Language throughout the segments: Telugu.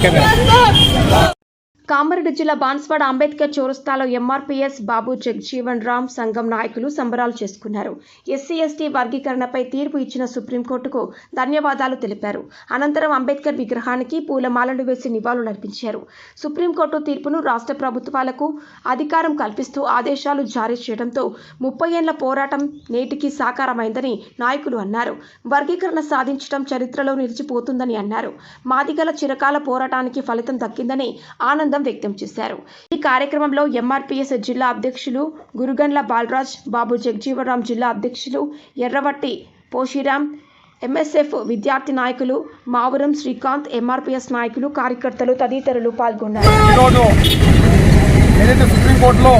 看看。కామారెడ్డి జిల్లా బాన్స్వాడ అంబేద్కర్ చౌరస్తాలో ఎంఆర్పీఎస్ బాబు జగ్జీవన్ రామ్ సంఘం నాయకులు సంబరాలు చేసుకున్నారు. ఎస్సీ ఎస్టీ వర్గీకరణపై తీర్పు ఇచ్చిన సుప్రీంకోర్టుకు ధన్యవాదాలు తెలిపారు. అనంతరం అంబేద్కర్ విగ్రహానికి పూలమాలలు వేసి నివాళులర్పించారు సుప్రీంకోర్టు తీర్పును రాష్ట్ర ప్రభుత్వాలకు అధికారం కల్పిస్తూ ఆదేశాలు జారీ చేయడంతో ముప్పై ఏళ్ళ పోరాటం నేటికి సాకారమైందని నాయకులు అన్నారు. వర్గీకరణ సాధించడం చరిత్రలో నిలిచిపోతుందని అన్నారు. మాదిగల చిరకాల పోరాటానికి ఫలితం దక్కిందని ఆనందం వ్యక్తం చేశారు. ఈ కార్యక్రమంలో ఎంఆర్పీఎస్ జిల్లా అధ్యక్షులు గురుగండ్ల బాలరాజ్ బాబు జగజీవరాం జిల్లా అధ్యక్షులు ఎర్రవట్టి పోషిరాం ఎంఎస్ఎఫ్ విద్యార్థి నాయకులు మావురం శ్రీకాంత్ ఎంఆర్పీఎస్ నాయకులు కార్యకర్తలు తదితరులు పాల్గొన్నారు. ఈరోజు ఏదైతే సుప్రీంకోర్టులో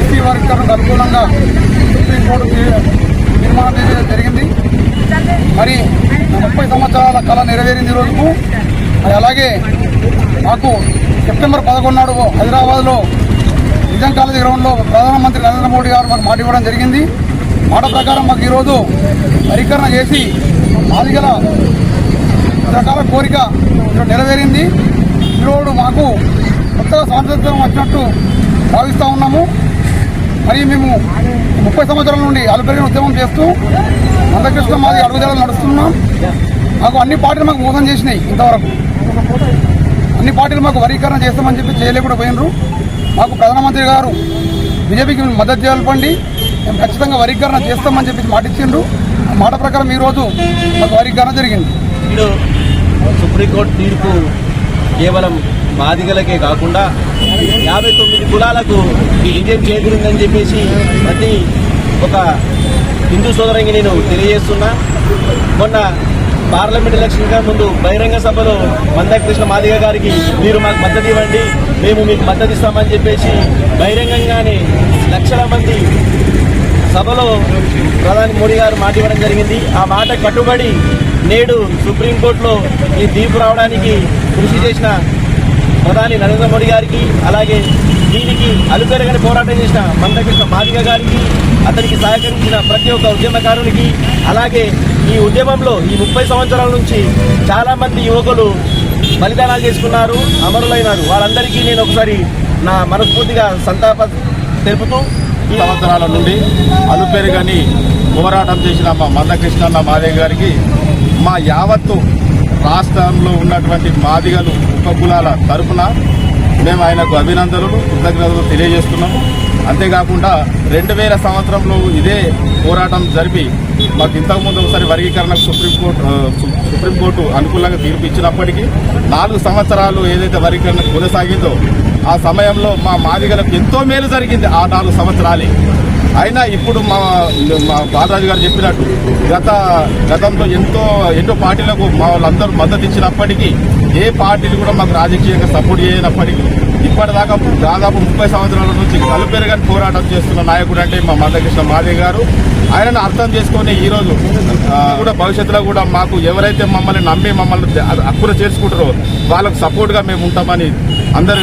ఎస్సీ వర్గీకరణకు అనుకూలంగా సుప్రీంకోర్టు తీర్మానం జరిగింది. మరి ముప్పై సంవత్సరాల కళ నెరవేరింది రోజుకు. మరి అలాగే మాకు సెప్టెంబర్ పదకొండు నాడు హైదరాబాద్లో నిజాం కాలేజీ గ్రౌండ్లో ప్రధానమంత్రి నరేంద్ర మోడీ గారు మాకు మాట ఇవ్వడం జరిగింది. మాట ప్రకారం మాకు ఈరోజు పరికరణ చేసి మాదిగల రకాల కోరిక నెరవేరింది. ఈరోజు మాకు కొత్తగా స్వాతంత్రం వచ్చినట్టు భావిస్తూ ఉన్నాము. మరి మేము ముప్పై సంవత్సరాల నుండి అలుపెరిగిన ఉద్యమం చేస్తూ అంతకృష్ణ మాది అడుగుదల నడుస్తున్నాం. మాకు అన్ని పార్టీలు మాకు మోసం చేసినాయి ఇంతవరకు. అన్ని పార్టీలు మాకు వర్గీకరణ చేస్తామని చెప్పి చేయలేకుండా పోయినరు. మాకు ప్రధానమంత్రి గారు బీజేపీకి మద్దతు చేయాలండి మేము ఖచ్చితంగా వర్గీకరణ చేస్తామని చెప్పి మాట ఇచ్చిండ్రు. మాట ప్రకారం ఈరోజు మాకు వర్గీకరణ జరిగింది. సుప్రీంకోర్టు తీర్పు కేవలం బాధికలకే కాకుండా యాభై తొమ్మిది కులాలకు ఈ విజయం చేకూరిందని చెప్పేసి ప్రతి ఒక హిందూ సోదరంగి నేను తెలియజేస్తున్నా. మొన్న పార్లమెంట్ ఎలక్షన్గా ముందు బహిరంగ సభలో మందకృష్ణ మాదిగ గారికి మీరు మాకు మద్దతు ఇవ్వండి. మేము మీకు మద్దతు ఇస్తామని చెప్పేసి బహిరంగంగానే లక్షల మంది సభలో ప్రధాని మోడీ గారు మాట ఇవ్వడం జరిగింది. ఆ మాట కట్టుబడి నేడు సుప్రీంకోర్టులో ఈ తీర్పు రావడానికి కృషి చేసిన ప్రధాని నరేంద్ర మోడీ గారికి అలాగే దీనికి అలుపెరగని పోరాటం చేసిన మందకృష్ణ మాదిగ గారికి అతనికి సహకరించిన ప్రతి ఒక్క ఉద్యమకారునికి అలాగే ఈ ఉద్యమంలో ఈ ముప్పై సంవత్సరాల నుంచి చాలామంది యువకులు బలిదానాలు చేసుకున్నారు అమరులైనారు. వాళ్ళందరికీ నేను ఒకసారి నా మనస్ఫూర్తిగా సంతాప తెలుపుతూ ఈ సంవత్సరాల నుండి అలుపెరగని పోరాటం చేసిన మా మందకృష్ణ మాదేవి గారికి మా యావత్తు రాష్ట్రంలో ఉన్నటువంటి మాదిగలు ఉపకులాల తరఫున మేము ఆయనకు అభినందనలు కృతజ్ఞతలు తెలియజేస్తున్నాము. అంతేకాకుండా రెండు వేల సంవత్సరంలో ఇదే పోరాటం జరిపి మాకు ఇంతకుముందు ఒకసారి వర్గీకరణకు సుప్రీంకోర్టు సుప్రీంకోర్టు అనుకూలంగా తీర్పు ఇచ్చినప్పటికీ నాలుగు సంవత్సరాలు ఏదైతే వర్గీకరణ కొనసాగిందో ఆ సమయంలో మా మాదిగలకు ఎంతో మేలు జరిగింది ఆ నాలుగు సంవత్సరాలే. అయినా ఇప్పుడు మా మా బాలరాజు గారు చెప్పినట్టు గత గతంలో ఎంతో ఎన్నో పార్టీలకు మా వాళ్ళందరూ మద్దతు ఇచ్చినప్పటికీ ఏ పార్టీలు కూడా మాకు రాజకీయంగా సపోర్ట్ చేయనప్పటికీ ఇప్పటిదాకా దాదాపు ముప్పై సంవత్సరాల నుంచి కలుపెరగని పోరాటం చేస్తున్న నాయకుడు అంటే మా మందకృష్ణ మాదే గారు. ఆయనను అర్థం చేసుకొని ఈ రోజు కూడా భవిష్యత్తులో కూడా మాకు ఎవరైతే మమ్మల్ని నమ్మి మమ్మల్ని హక్కులు చేర్చుకుంటారో వాళ్ళకు సపోర్ట్గా మేము ఉంటామని అందరూ